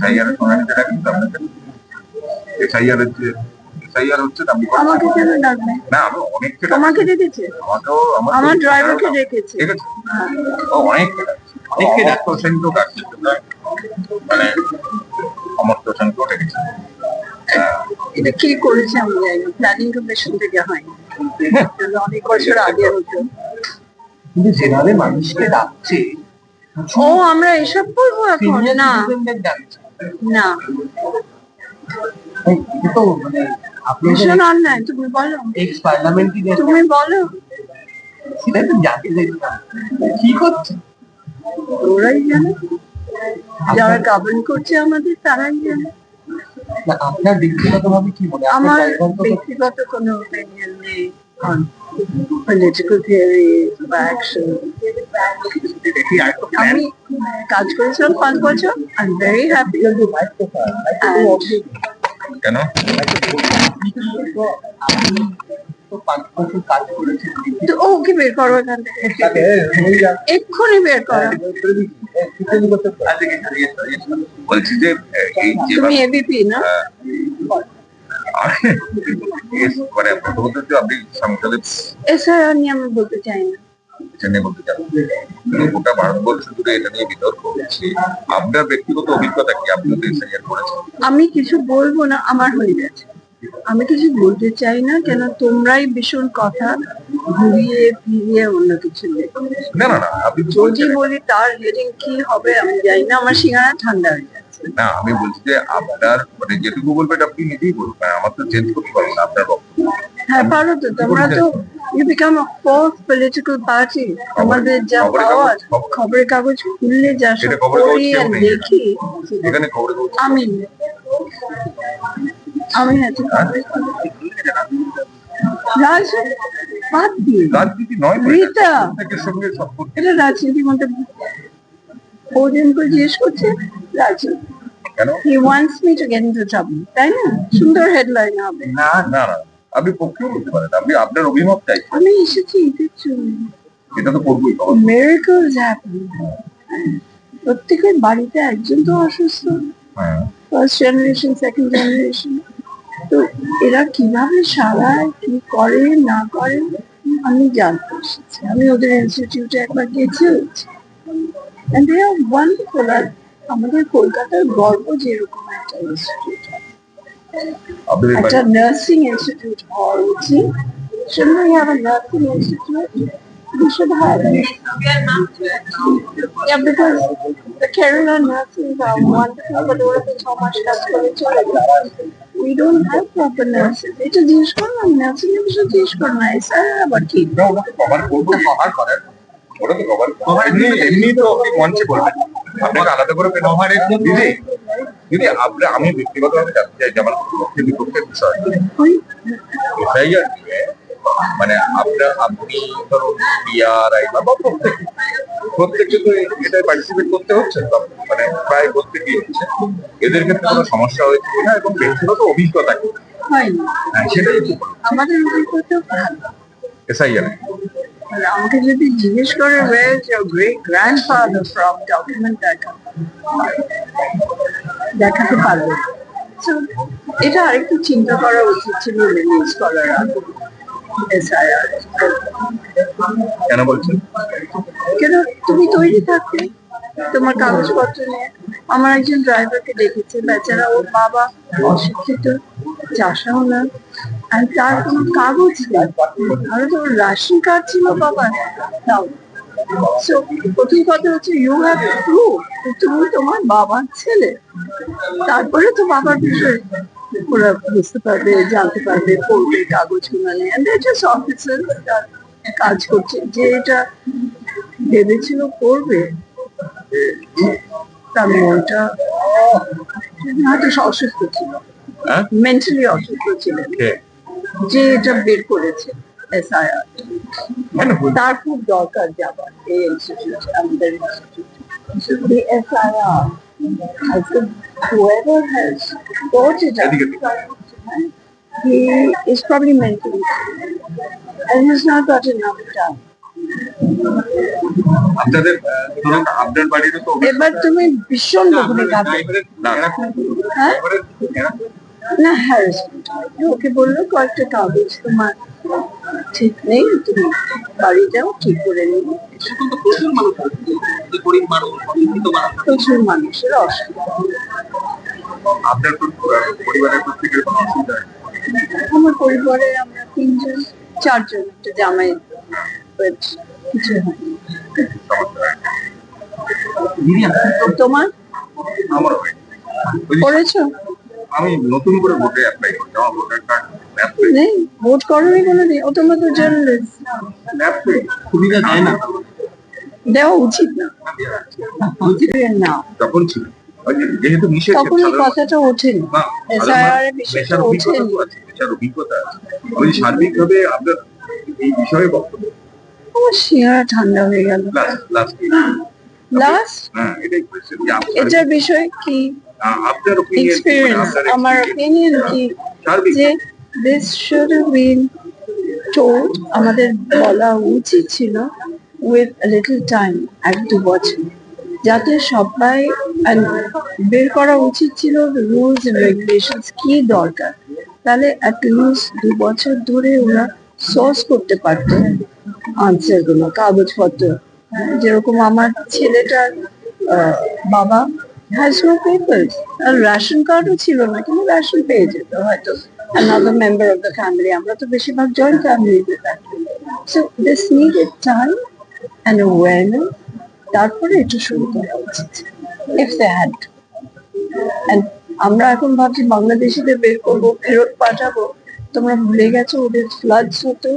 SIR এর যেটা কিন্তু আপনাকে এসআইআর হচ্ছে এসআইআর হচ্ছে আপনি আমাকে কেন ডাকবে? না আমি অনেককে ডাকছি। ডেকেছে আমাকেও আমার আমার ড্রাইভারকে ডেকেছে। ঠিক আছে। ও অনেককে ডাকছে। অনেককে ডাক্তার ডাকছে। মানে ডেকেছে। এটা কে করেছে আমি জানি না। প্ল্যানিং কমিশন থেকে হয়নি। অনেক বছর আগে হতো। কিন্তু যেভাবে মানুষকে ডাকছে ও আমরা এসব করব এখন না। না। তো মানে ভীষণ অন্যায় তুমি বলো। এক্স পার্লামেন্টারি তুমি বলো। সেটা তো জানতে চাইছিলাম। কি করছে? ওরাই জানে। যারা গাবন করছে আমাদের তারাই জানে। আপনার ব্যক্তিগতভাবে কি মনে আমার ব্যক্তিগত কোনো ওপিনিয়ন নেই বা অ্যাকশন দেখি আরেকটা আমি কাজ করেছিলাম পাঁচ বছর। আই এম ভেরি হ্যাপি কেন ওকে বের করো এখান থেকে। এক্ষুনি বের করো। বলছি যে এই যে তুমি এবিপি না? আরে, মানে আপনি সংসদে এছাড়া নিয়ে আমি বলতে চাই না। মানে বলতে চান গোটা ভারতবর্ষ জুড়ে এটা নিয়ে বিতর্ক হচ্ছে। আপনার ব্যক্তিগত অভিজ্ঞতা কি আপনি এসআইআর করেছেন আমি কিছু বলব না আমার হয়ে গেছে। আমি কিছু বলতে চাই না কেন তোমরাই ভীষণ কথা ঘুরিয়ে ফিরিয়ে অন্য কিছু না না না আপনি যদি বলি তার হেডিং কি হবে আমি জানি না আমার সিঙ্গারা ঠান্ডা হয়ে যাচ্ছে। না আমি বলছি যে আপনার মানে যেটুকু বলবেন আপনি নিজেই বলবেন আমার তো চেঞ্জ করতে পারব না আপনার বক্তব্য। হ্যাঁ পারো তো তোমরা তো you become a fourth political party আমাদের যা পাওয়ার খবরের কাগজ খুললে যা পড়ি আর দেখি। আমি আমি আছি রাজ বাদ দিয়ে। রাজনীতি নয় রীতা। এটা রাজনীতির মধ্যে করে জিজ্ঞেস করছে রাজনীতি he wants me to get into trouble তাই না? সুন্দর হেডলাইন হবে। না না না। আপনি পক্ষেও বলতে পারেন আপনি আপনার অভিমত চাই আমি এসেছি এদের জন্য। এটা তো করবোই happen প্রত্যেকের বাড়িতে একজন তো অসুস্থ। হ্যাঁ। ফার্স্ট জেনারেশন সেকেন্ড জেনারেশন তো এরা কীভাবে সারায় কি করে না করে আমি জানতে এসেছি। আমি ওদের ইনস্টিটিউটে একবার গেছি। And they are wonderful আর আমাদের কলকাতার গর্ব যেরকম একটা ইনস্টিটিউট বাড়ি একটা নার্সিং ইনস্টিটিউট হওয়া উচিত Shouldn't we have a nursing institute? We should have it. Yeah, because the Kerala nurses are wonderful, but ওরা তো ছ মাস কাজ করে চলে যায়। We don't have proper nurses. এটা জিজ্ঞেস করো না, nursing এর বিষয়ে জিজ্ঞেস করো না, স্যার আবার কি? না, ওটা তো কভার করবো কভার করেন ওটা তো কভার এমনি এমনি তো আপনি মঞ্চে বলবেন আপনাকে আলাদা করে পেন আমার দিদি দিদি আপনি আমি ব্যক্তিগতভাবে জানতে চাই যে আমার পক্ষে বিপক্ষের বিষয়। মানে আপনার আপনি ধরুন বিআরআই বা প্রত্যেকে প্রত্যেককে তো এটা পার্টিসিপেট করতে হচ্ছে মানে প্রায় প্রত্যেকেই হচ্ছে। এদের ক্ষেত্রে কোনো সমস্যা হয়েছে কিনা এবং ব্যক্তিগত অভিজ্ঞতা কি। হ্যাঁ সেটাই আমাদের অভিজ্ঞতা এসআইআর আর আমাকে যদি জিজ্ঞেস করে is your great grandfather from document দেখা দেখাতে পারবে। So, এটা আরেকটু চিন্তা করা উচিত ছিল রিলিজ করার আগে। কেন বলছেন? কেন তুমি তৈরি থাকবে তোমার কাগজপত্র নিয়ে। আমার একজন ড্রাইভারকে দেখেছে বেচারা ওর বাবা অশিক্ষিত চাষাও না। আর তার কোনো কাগজ নেই। আর তো রাশন কার্ড ছিল বাবা। তাও So, প্রথম কথা হচ্ছে ইউ হ্যাভ প্রুফ তুমি তোমার বাবার ছেলে। তারপরে তো বাবার বিষয়ে ওরা বুঝতে পারবে জানতে পারবে পড়বে কাগজগুলো নিয়ে And they're just officers কাজ করছে। যে এটা ভেবেছিল করবে তার মনটা হয়তো অসুস্থ ছিল। হ্যাঁ? মেন্টালি অসুস্থ ছিলেন? যে এটা বের করেছে এসআইআর মানে বল- তার খুব দরকার যাবার এই ইনস্টিটিউট আমাদের institute the SIR has the, whoever has brought it up, এদিকে দিকে। he is probably mentally ill and has not got enough time. আপনাদের আহ, ধরুন আপনার বাড়িরও তো এবার তুমি ভীষণ বকুনি কাঁদো না, হ্যাঁ? না হ্যারাসমেন্ট ওকে বলল কয়েকটা কাগজ তোমার ঠিক নেই তুমি বাড়ি যাও ঠিক করে তো প্রচুর মানুষের অসুবিধা। আপনার পরিবারের প্রত্যেকের কোনো অসুবিধা আমার পরিবারে আমরা তিনজন চারজন একটা জামাই কিছু হয়নি হয় তোমার? করেছ? আমি নতুন করে ভোটে অ্যাপ্লাই করছি আমার ভোটার কার্ড নেই ভোট করোনি কোনোদিন ও তোমার তো জার্নালিস্ট সুবিধা দেয় না। দেওয়া উচিত না। উচিত না। তখন ছিল যেহেতু নিষেধ তখন এই কথাটা না এসআইআর এর বিষয়টা অভিজ্ঞতা আমি সার্বিকভাবে আপনার এই বিষয়ে বক্তব্য। আমার শিয়ারা ঠান্ডা হয়ে গেল। লাস্ট লাস্ট লাস্ট হ্যাঁ এটাই এটার বিষয়ে কি? Opinion কি? মানে আমার experience। ওপিনিয়ন কি যে this should have been told আমাদের বলা উচিত ছিল উইথ লিটল টাইম এক দু বছর যাতে সবাই বের করা উচিত ছিল রুলস এন্ড রেগুলেশনস কি দরকার তাহলে অ্যাটলিস্ট দু বছর ধরে ওরা সোর্স করতে পারতো আনসারগুলো কাগজপত্র যেরকম আমার ছেলেটার বাবা হ্যাজ নো পেপার্স আর রেশন কার্ডও ছিল না, কিন্তু রেশন পেয়ে যেত হয়তো another member of the family. আমরা তো বেশিরভাগ জয়েন্ট ফ্যামিলিতে থাকি। So this needed time and awareness তারপরে এটা শুরু করা উচিত ইফ দে হ্যাড And আমরা এখন ভাবছি বাংলাদেশিদের বের করব, ফেরত পাঠাবো। তোমরা ভুলে গেছো ওদের ফ্লাডস হতো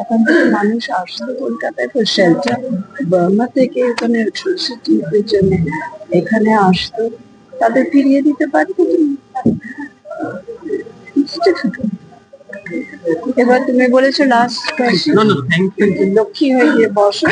ওখান থেকে মানুষ আসতো কলকাতায় ফর শেল্টার বার্মা থেকে ওখানে এর জন্য এখানে আসতো। তাদের ফিরিয়ে দিতে পারতো তুমি এবার তুমি বলেছ লাস্ট. লক্ষ্মী হয়ে গিয়ে বসো